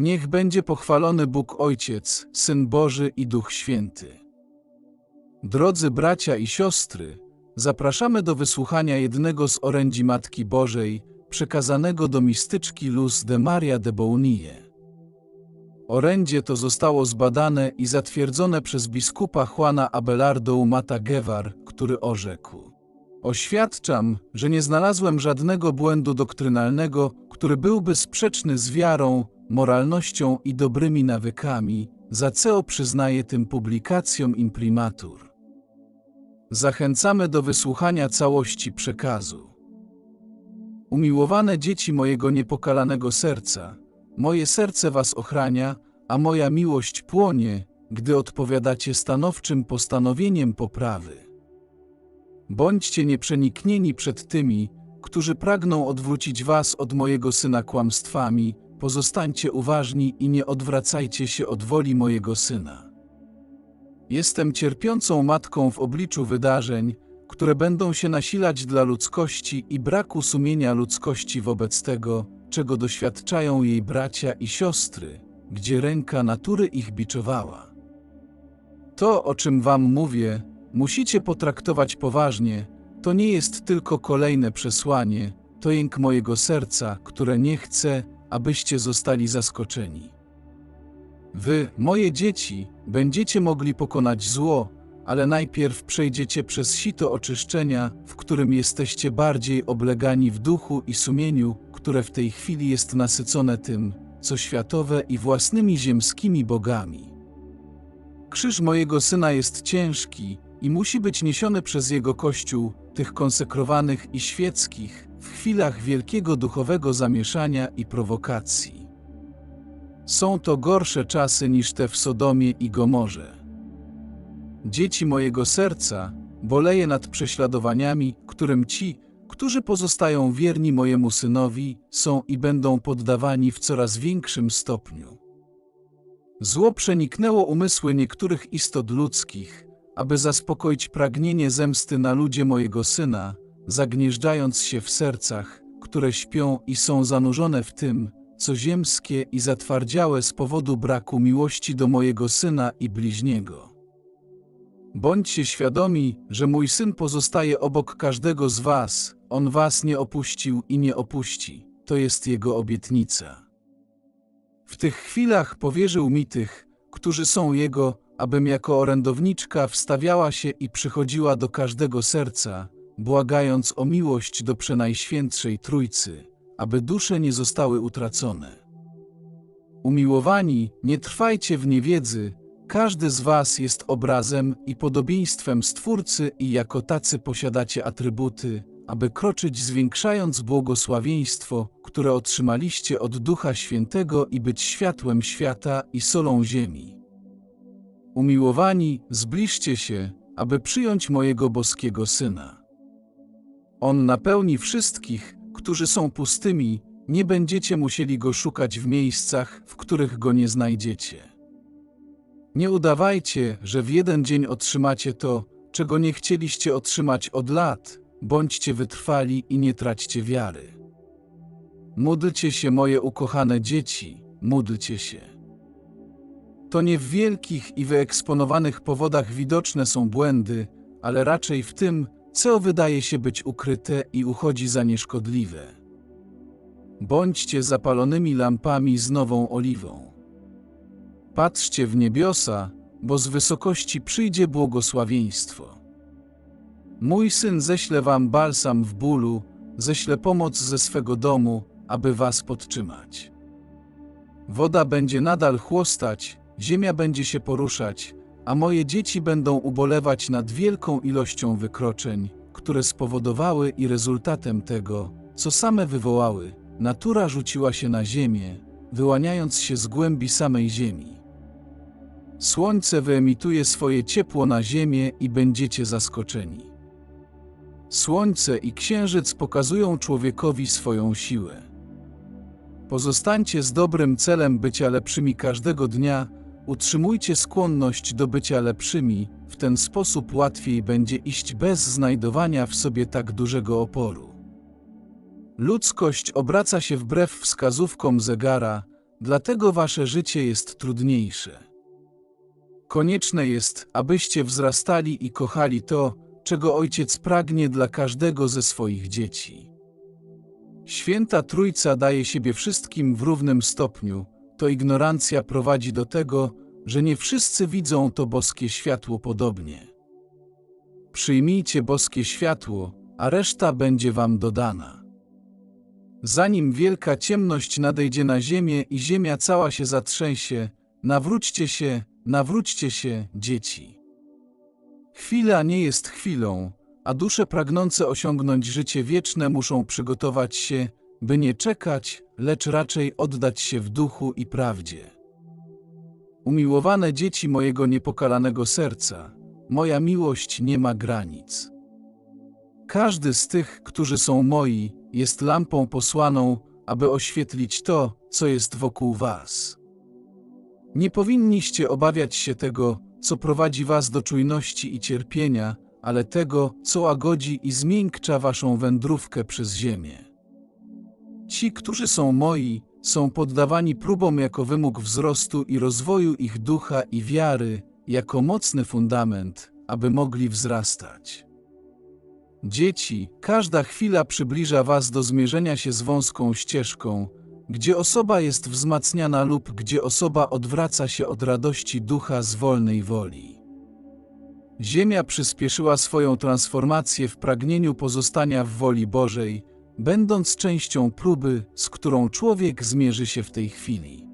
Niech będzie pochwalony Bóg Ojciec, Syn Boży i Duch Święty. Drodzy bracia i siostry, zapraszamy do wysłuchania jednego z orędzi Matki Bożej, przekazanego do mistyczki Luz de Maria de Bounille. Orędzie to zostało zbadane i zatwierdzone przez biskupa Juana Abelardo Mata Guevar, który orzekł. Oświadczam, że nie znalazłem żadnego błędu doktrynalnego, który byłby sprzeczny z wiarą, moralnością i dobrymi nawykami, za co przyznaję tym publikacjom imprimatur. Zachęcamy do wysłuchania całości przekazu. Umiłowane dzieci mojego niepokalanego serca, moje serce was ochrania, a moja miłość płonie, gdy odpowiadacie stanowczym postanowieniem poprawy. Bądźcie nieprzeniknieni przed tymi, którzy pragną odwrócić was od mojego syna kłamstwami, pozostańcie uważni i nie odwracajcie się od woli mojego syna. Jestem cierpiącą matką w obliczu wydarzeń, które będą się nasilać dla ludzkości i braku sumienia ludzkości wobec tego, czego doświadczają jej bracia i siostry, gdzie ręka natury ich biczowała. To, o czym wam mówię, musicie potraktować poważnie, to nie jest tylko kolejne przesłanie, to jęk mojego serca, które nie chce, abyście zostali zaskoczeni. Wy, moje dzieci, będziecie mogli pokonać zło, ale najpierw przejdziecie przez sito oczyszczenia, w którym jesteście bardziej oblegani w duchu i sumieniu, które w tej chwili jest nasycone tym, co światowe i własnymi ziemskimi bogami. Krzyż mojego syna jest ciężki i musi być niesiony przez jego kościół, tych konsekrowanych i świeckich, w chwilach wielkiego duchowego zamieszania i prowokacji. Są to gorsze czasy niż te w Sodomie i Gomorze. Dzieci mojego serca, boleję nad prześladowaniami, którym ci, którzy pozostają wierni mojemu synowi, są i będą poddawani w coraz większym stopniu. Zło przeniknęło umysły niektórych istot ludzkich, aby zaspokoić pragnienie zemsty na ludzie mojego syna, zagnieżdżając się w sercach, które śpią i są zanurzone w tym, co ziemskie i zatwardziałe z powodu braku miłości do mojego syna i bliźniego. Bądźcie świadomi, że mój syn pozostaje obok każdego z was, on was nie opuścił i nie opuści, to jest jego obietnica. W tych chwilach powierzył mi tych, którzy są jego, abym jako orędowniczka wstawiała się i przychodziła do każdego serca, błagając o miłość do Przenajświętszej Trójcy, aby dusze nie zostały utracone. Umiłowani, nie trwajcie w niewiedzy, każdy z was jest obrazem i podobieństwem Stwórcy i jako tacy posiadacie atrybuty, aby kroczyć zwiększając błogosławieństwo, które otrzymaliście od Ducha Świętego i być światłem świata i solą ziemi. Umiłowani, zbliżcie się, aby przyjąć mojego boskiego Syna. On napełni wszystkich, którzy są pustymi, nie będziecie musieli go szukać w miejscach, w których go nie znajdziecie. Nie udawajcie, że w jeden dzień otrzymacie to, czego nie chcieliście otrzymać od lat, bądźcie wytrwali i nie traćcie wiary. Módlcie się, moje ukochane dzieci, módlcie się. To nie w wielkich i wyeksponowanych powodach widoczne są błędy, ale raczej w tym, co wydaje się być ukryte i uchodzi za nieszkodliwe. Bądźcie zapalonymi lampami z nową oliwą. Patrzcie w niebiosa, bo z wysokości przyjdzie błogosławieństwo. Mój syn ześle wam balsam w bólu, ześle pomoc ze swego domu, aby was podtrzymać. Woda będzie nadal chłostać, ziemia będzie się poruszać, a moje dzieci będą ubolewać nad wielką ilością wykroczeń, które spowodowały i rezultatem tego, co same wywołały, natura rzuciła się na ziemię, wyłaniając się z głębi samej ziemi. Słońce wyemituje swoje ciepło na ziemię i będziecie zaskoczeni. Słońce i księżyc pokazują człowiekowi swoją siłę. Pozostańcie z dobrym celem bycia lepszymi każdego dnia, utrzymujcie skłonność do bycia lepszymi, w ten sposób łatwiej będzie iść bez znajdowania w sobie tak dużego oporu. Ludzkość obraca się wbrew wskazówkom zegara, dlatego wasze życie jest trudniejsze. Konieczne jest, abyście wzrastali i kochali to, czego Ojciec pragnie dla każdego ze swoich dzieci. Święta Trójca daje siebie wszystkim w równym stopniu, to ignorancja prowadzi do tego, że nie wszyscy widzą to boskie światło podobnie. Przyjmijcie boskie światło, a reszta będzie wam dodana. Zanim wielka ciemność nadejdzie na ziemię i ziemia cała się zatrzęsie, nawróćcie się, nawróćcie się, dzieci. Chwila nie jest chwilą, a dusze pragnące osiągnąć życie wieczne muszą przygotować się, by nie czekać, lecz raczej oddać się w duchu i prawdzie. Umiłowane dzieci mojego niepokalanego serca, moja miłość nie ma granic. Każdy z tych, którzy są moi, jest lampą posłaną, aby oświetlić to, co jest wokół was. Nie powinniście obawiać się tego, co prowadzi was do czujności i cierpienia, ale tego, co łagodzi i zmiękcza waszą wędrówkę przez ziemię. Ci, którzy są moi, są poddawani próbom jako wymóg wzrostu i rozwoju ich ducha i wiary, jako mocny fundament, aby mogli wzrastać. Dzieci, każda chwila przybliża was do zmierzenia się z wąską ścieżką, gdzie osoba jest wzmacniana lub gdzie osoba odwraca się od radości ducha z wolnej woli. Ziemia przyspieszyła swoją transformację w pragnieniu pozostania w woli Bożej, będąc częścią próby, z którą człowiek zmierzy się w tej chwili.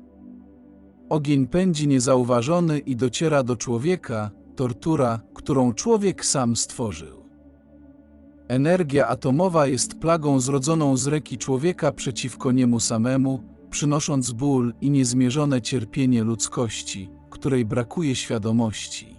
Ogień pędzi niezauważony i dociera do człowieka, tortura, którą człowiek sam stworzył. Energia atomowa jest plagą zrodzoną z reki człowieka przeciwko niemu samemu, przynosząc ból i niezmierzone cierpienie ludzkości, której brakuje świadomości.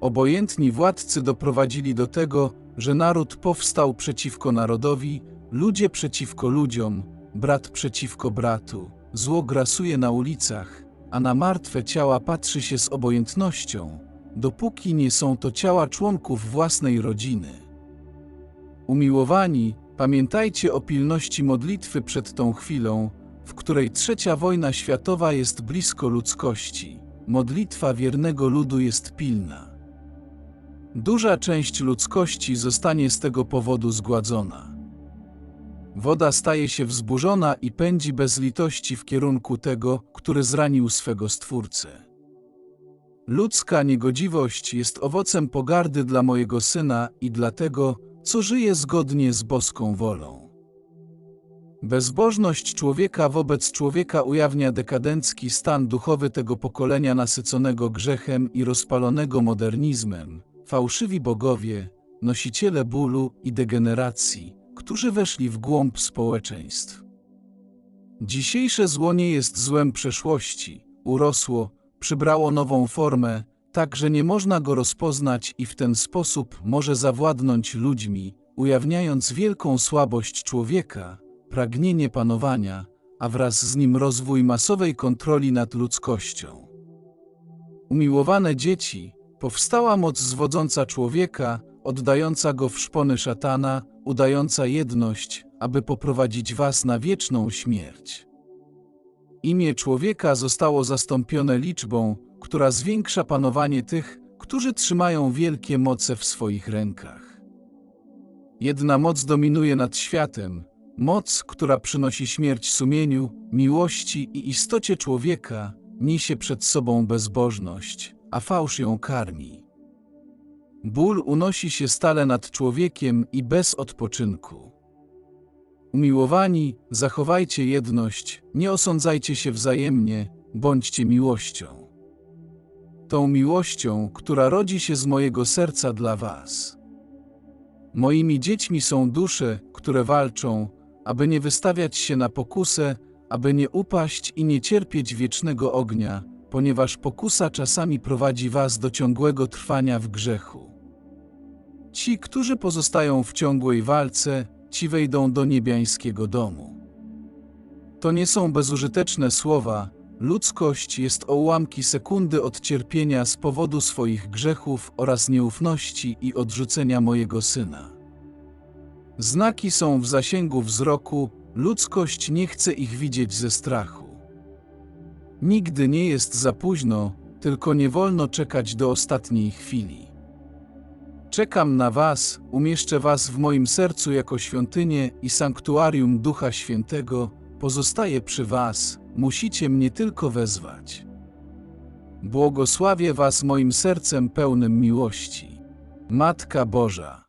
Obojętni władcy doprowadzili do tego, że naród powstał przeciwko narodowi, ludzie przeciwko ludziom, brat przeciwko bratu, zło grasuje na ulicach, a na martwe ciała patrzy się z obojętnością, dopóki nie są to ciała członków własnej rodziny. Umiłowani, pamiętajcie o pilności modlitwy przed tą chwilą, w której trzecia wojna światowa jest blisko ludzkości. Modlitwa wiernego ludu jest pilna. Duża część ludzkości zostanie z tego powodu zgładzona. Woda staje się wzburzona i pędzi bez litości w kierunku tego, który zranił swego Stwórcę. Ludzka niegodziwość jest owocem pogardy dla mojego Syna i dla tego, co żyje zgodnie z boską wolą. Bezbożność człowieka wobec człowieka ujawnia dekadencki stan duchowy tego pokolenia nasyconego grzechem i rozpalonego modernizmem, fałszywi bogowie, nosiciele bólu i degeneracji, którzy weszli w głąb społeczeństw. Dzisiejsze zło nie jest złem przeszłości, urosło, przybrało nową formę, tak że nie można go rozpoznać i w ten sposób może zawładnąć ludźmi, ujawniając wielką słabość człowieka, pragnienie panowania, a wraz z nim rozwój masowej kontroli nad ludzkością. Umiłowane dzieci, powstała moc zwodząca człowieka, oddająca go w szpony szatana, udająca jedność, aby poprowadzić was na wieczną śmierć. Imię człowieka zostało zastąpione liczbą, która zwiększa panowanie tych, którzy trzymają wielkie moce w swoich rękach. Jedna moc dominuje nad światem, moc, która przynosi śmierć sumieniu, miłości i istocie człowieka, niesie przed sobą bezbożność, a fałsz ją karmi. Ból unosi się stale nad człowiekiem i bez odpoczynku. Umiłowani, zachowajcie jedność, nie osądzajcie się wzajemnie, bądźcie miłością tą miłością, która rodzi się z mojego serca dla Was. Moimi dziećmi są dusze, które walczą, aby nie wystawiać się na pokusę, aby nie upaść i nie cierpieć wiecznego ognia, ponieważ pokusa czasami prowadzi Was do ciągłego trwania w grzechu. Ci, którzy pozostają w ciągłej walce, ci wejdą do niebiańskiego domu. To nie są bezużyteczne słowa, Ludzkość jest o ułamki sekundy od cierpienia z powodu swoich grzechów oraz nieufności i odrzucenia mojego Syna. Znaki są w zasięgu wzroku, ludzkość nie chce ich widzieć ze strachu. Nigdy nie jest za późno, tylko nie wolno czekać do ostatniej chwili. Czekam na Was, umieszczę Was w moim sercu jako świątynię i sanktuarium Ducha Świętego, pozostaję przy Was, musicie mnie tylko wezwać. Błogosławię Was moim sercem pełnym miłości. Matka Boża.